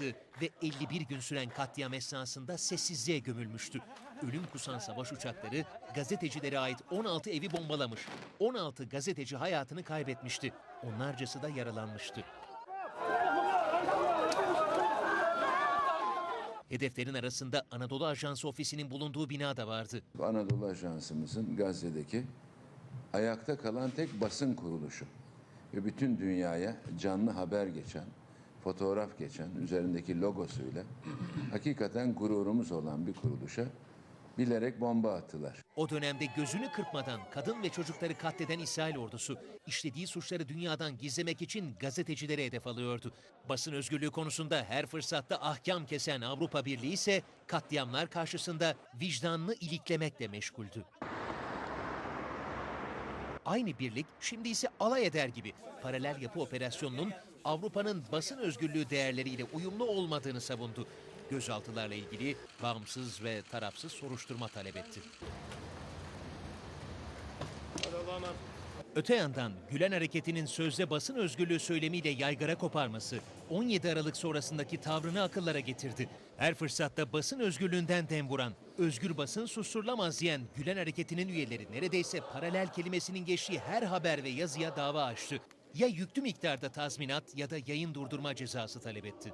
çıktı ve 51 gün süren katliam esnasında sessizliğe gömülmüştü. Ölüm kusan savaş uçakları gazetecilere ait 16 evi bombalamış. 16 gazeteci hayatını kaybetmişti. Onlarcası da yaralanmıştı. Hedeflerin arasında Anadolu Ajansı ofisinin bulunduğu bina da vardı. Anadolu Ajansımızın Gazze'deki ayakta kalan tek basın kuruluşu. Ve bütün dünyaya canlı haber geçen, fotoğraf geçen, üzerindeki logosuyla hakikaten gururumuz olan bir kuruluşa bilerek bomba attılar. O dönemde gözünü kırpmadan kadın ve çocukları katleden İsrail ordusu işlediği suçları dünyadan gizlemek için gazetecilere hedef alıyordu. Basın özgürlüğü konusunda her fırsatta ahkam kesen Avrupa Birliği ise katliamlar karşısında vicdanını iliklemekle meşguldü. Aynı birlik şimdi ise alay eder gibi paralel yapı operasyonunun Avrupa'nın basın özgürlüğü değerleriyle uyumlu olmadığını savundu. Gözaltılarla ilgili bağımsız ve tarafsız soruşturma talep etti. Öte yandan Gülen Hareketi'nin sözde basın özgürlüğü söylemiyle yaygara koparması 17 Aralık sonrasındaki tavrını akıllara getirdi. Her fırsatta basın özgürlüğünden dem vuran, özgür basın susturulamaz diyen Gülen Hareketi'nin üyeleri neredeyse paralel kelimesinin geçtiği her haber ve yazıya dava açtı. Ya yüklü miktarda tazminat ya da yayın durdurma cezası talep etti.